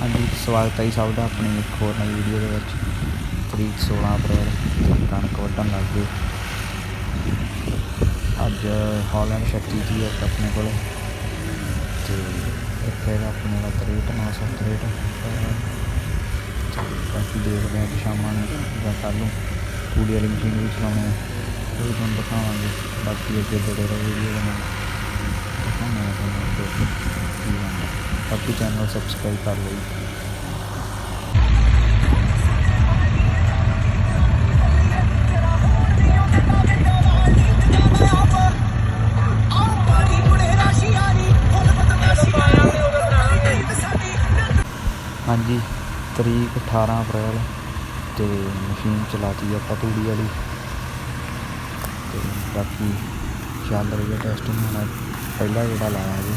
ਹਾਂਜੀ, ਸਵਾਗਤ ਹੈ ਜੀ ਸਭ ਦਾ ਆਪਣੀ ਇੱਕ ਹੋਰ ਨਵੀਂ ਵੀਡੀਓ ਦੇ ਵਿੱਚ। ਤਰੀਕ 16 ਅਪ੍ਰੈਲ ਤੇ ਕਣਕ ਵੱਢਣ ਲੱਗ ਗਏ ਅੱਜ ਹਾਲੈਂਡ ਸ਼ਕਤੀ ਜੀ ਇੱਕ ਆਪਣੇ ਕੋਲ। ਤੇ ਇੱਥੇ ਹੈਗਾ ਆਪਣੇ ਦਾ 63 963 ਤੇ ਬਾਕੀ ਦੇਖਦੇ ਹਾਂ ਕਿ ਸ਼ਾਮਾਂ ਨੂੰ ਜਾਂ ਕੱਲ੍ਹ ਨੂੰ ਤੂੜੀ ਵਾਲੀ ਮਸ਼ੀਨ ਵੀ ਚਲਾਉਣੀ ਹੈ। ਉਹ ਵੀ ਤੁਹਾਨੂੰ ਦਿਖਾਵਾਂਗੇ। ਬਾਕੀ ਅੱਗੇ ਬੜੇ ਰਹੋ ਵੀਡੀਓ ਦੇ ਨਾਲ ਦਿਖਾਉਣਾ ਹੈ ਤੁਹਾਨੂੰ ਕੀ ਬਣਦਾ। ਬਾਕੀ ਚੈਨਲ ਸਬਸਕ੍ਰਾਈਬ ਕਰ ਲਓ ਹਾਂਜੀ, ਤਰੀਕ 18 ਅਪ੍ਰੈਲ ਤੇ ਮਸ਼ੀਨ ਚਲਾਤੀ ਆਪਾਂ ਤੂੜੀ ਵਾਲੀ। ਤੇ ਬਾਕੀ ਚੱਲ ਰਹੀ ਹੈ ਟੈਸਟਿੰਗ ਹੁਣ। ਪਹਿਲਾ ਜਿਹੜਾ ਲਾਇਆ ਜੀ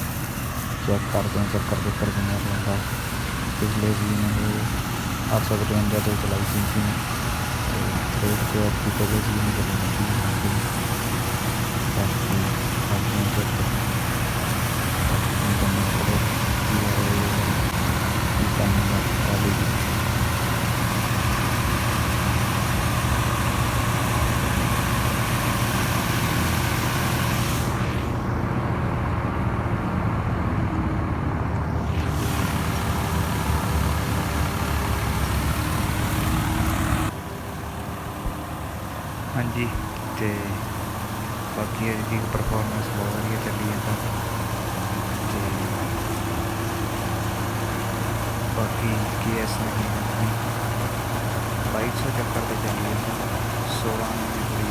ਚੈੱਕ ਕਰਦੇ ਹਾਂ ਚੱਕਰ ਚੱਕਰ ਕਿੰਨਾ ਪੈਂਦਾ ਪਿਛਲੇ ਸੀ ਨੇ 855 ਤੇ ਚਲਾਈ ਸੀ ਮਸ਼ੀਨ ਤੇ ਰੇਟ ਤੇ ਪਹਿਲੇ ਸੀ ਨਹੀਂ ਚੱਲੀ ਮਸ਼ੀਨ ਬਾਕੀ ਕਰਦੇ ਹਾਂ ਚੈੱਕ ਬਾਕੀ ਤੁਹਾਨੂੰ ਪਤਾ ਕੀ ਹੋ ਰਿਹਾ ਹੈ ਕੀ ਕਰਨਾ ਹੈ ਕਾਲੀ ਹਾਂਜੀ, ਤੇ ਬਾਕੀ ਅੱਜ ਦੀ ਪਰਫਾਰਮੈਂਸ ਬਹੁਤ ਵਧੀਆ ਚੱਲੀ ਜਾਂਦਾ ਤੇ। ਬਾਕੀ ਕੇਐਸ ਨਹੀਂ ਆਪਣੀ। 2200 ਚੱਕਰ ਤੇ ਚੱਲੀ ਜਾਂਦਾ 16 ਨੂੰ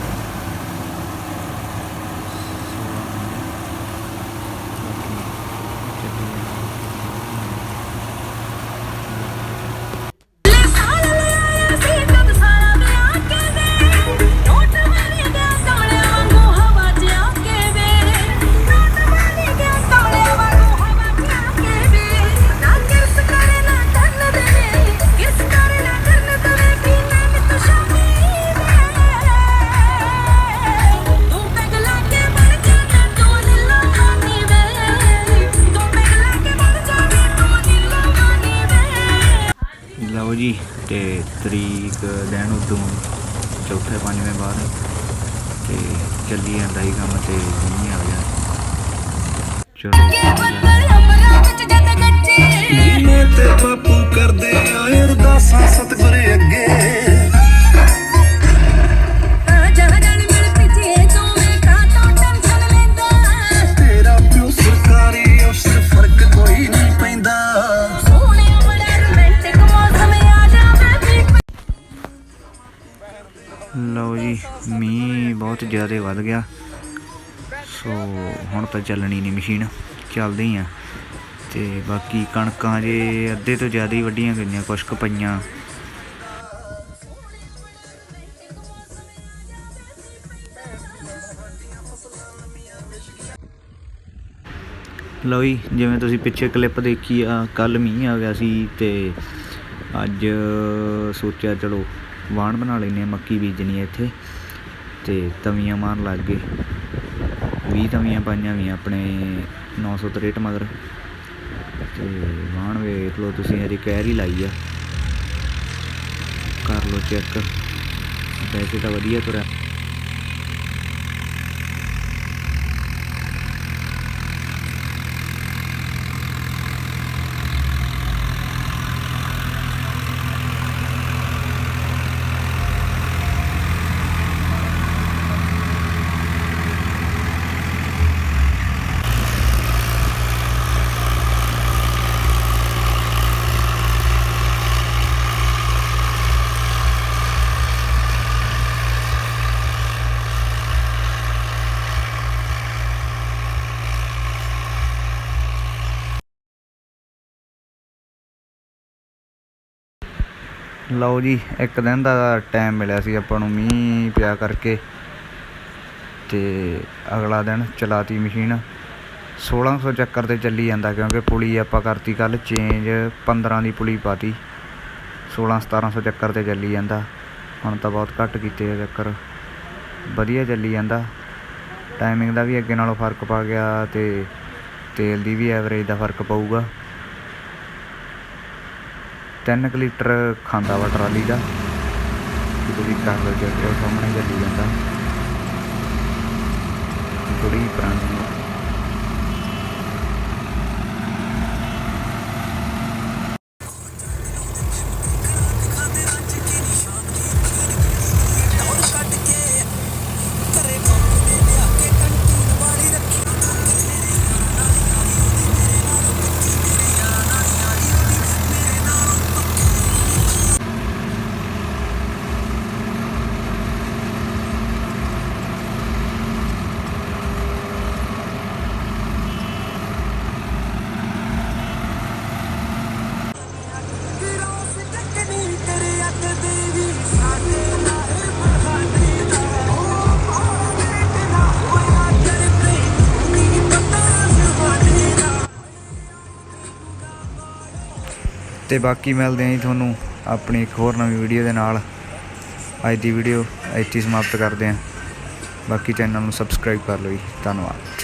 ਲਓ ਜੀ ਤੇ ਤਰੀਕ ਦਿਨ ਉਦੋਂ ਚੌਥੇ ਪੰਜਵੇਂ ਬਾਅਦ ਤੇ ਚੱਲੀ ਜਾਂਦਾ ਹੀ ਕੰਮ ਤੇ ਨਹੀਂ ਆ ਗਿਆ। ਚਲੋ ਤੇ ਬਾਪੂ ਕਰਦੇ ਆਏ ਅਰਦਾਸਾਂ ਸਤਿਗੁਰ ਅੱਗੇ। ਲਓ ਜੀ, ਮੀਂਹ ਬਹੁਤ ਜ਼ਿਆਦਾ ਵੱਧ ਗਿਆ। ਸੋ ਹੁਣ ਤਾਂ ਚੱਲਣੀ ਨਹੀਂ ਮਸ਼ੀਨ, ਚੱਲਦੇ ਹੀ ਆ। ਤੇ ਬਾਕੀ ਕਣਕਾਂ ਜੇ ਅੱਧੇ ਤੋਂ ਜ਼ਿਆਦਾ ਹੀ ਵੱਡੀਆਂ ਗਈਆਂ ਕੁਛ ਕੁ ਪਈਆਂ। ਲਓ ਜੀ, ਜਿਵੇਂ ਤੁਸੀਂ ਪਿੱਛੇ ਕਲਿੱਪ ਦੇਖੀ ਆ ਕੱਲ ਮੀਂਹ ਆ ਗਿਆ ਸੀ ਤੇ ਅੱਜ ਸੋਚਿਆ ਚਲੋ ਵਾਣ ਬਣਾ ਲੈਨੇ ਆ ਮੱਕੀ ਬੀਜਣੀ ਹੈ ਇੱਥੇ ਤੇ ਤਵੀਆਂ ਮਾਰਨ ਲੱਗ ਗਏ। 20 ਤਵੀਆਂ ਪਾਈਆਂ ਵੀ ਆਪਣੇ 963 ਮਗਰ। ਤੇ ਵਾਣ ਵੇਖ ਲਓ ਤੁਸੀਂ ਅਜੇ ਕਹਿਰ ਹੀ ਲਾਈ ਆ। ਕਰ ਲਓ ਚੈੱਕ। ਵੈਸੇ ਤਾਂ ਵਧੀਆ ਤੁਰਿਆ। ਲਓ ਜੀ, ਇੱਕ ਦਿਨ ਦਾ ਟਾਈਮ ਮਿਲਿਆ ਸੀ ਆਪਾਂ ਨੂੰ, ਮੀਂਹ ਪਿਆ ਕਰਕੇ। ਤੇ ਅਗਲਾ ਦਿਨ ਚਲਾਤੀ ਮਸ਼ੀਨ। 1600 ਚੱਕਰ ਤੇ ਚੱਲੀ ਜਾਂਦਾ, ਕਿਉਂਕਿ ਪੁਲੀ ਆਪਾਂ ਕਰਤੀ ਕੱਲ ਚੇਂਜ 15 ਦੀ ਪੁਲੀ ਪਾਤੀ। 16 1700 ਚੱਕਰ ਤੇ ਚੱਲੀ ਜਾਂਦਾ। ਹੁਣ ਤਾਂ ਬਹੁਤ ਘੱਟ ਕੀਤੇ ਆ ਚੱਕਰ। ਵਧੀਆ ਚੱਲੀ ਜਾਂਦਾ। ਟਾਈਮਿੰਗ ਦਾ ਵੀ ਅੱਗੇ ਨਾਲੋਂ ਫ਼ਰਕ ਪਾ ਗਿਆ ਤੇ ਤੇਲ ਦੀ ਵੀ ਐਵਰੇਜ ਦਾ ਫ਼ਰਕ ਪਊਗਾ। 3 ਲੀਟਰ ਖਾਂਦਾ ਵਾ ਟਰਾਲੀ ਦਾ। ਤੇ ਤੁਸੀਂ ਕਰ ਲਓ ਚੈੱਕ ਸਾਹਮਣੇ ਚੱਲੀ ਜਾਂਦਾ। ਥੋੜੀ ਪੁਰਾਣੀ ਤੇ ਬਾਕੀ ਮਿਲਦੇ ਆਂ ਜੀ ਤੁਹਾਨੂੰ ਆਪਣੀ ਇੱਕ ਹੋਰ ਨਵੀਂ ਵੀਡੀਓ ਦੇ ਨਾਲ। ਅੱਜ ਦੀ ਵੀਡੀਓ ਇੱਥੇ ਹੀ ਸਮਾਪਤ ਕਰਦੇ ਆਂ ਬਾਕੀ ਚੈਨਲ ਨੂੰ ਸਬਸਕ੍ਰਾਈਬ ਕਰ ਲਓ ਜੀ। ਧੰਨਵਾਦ।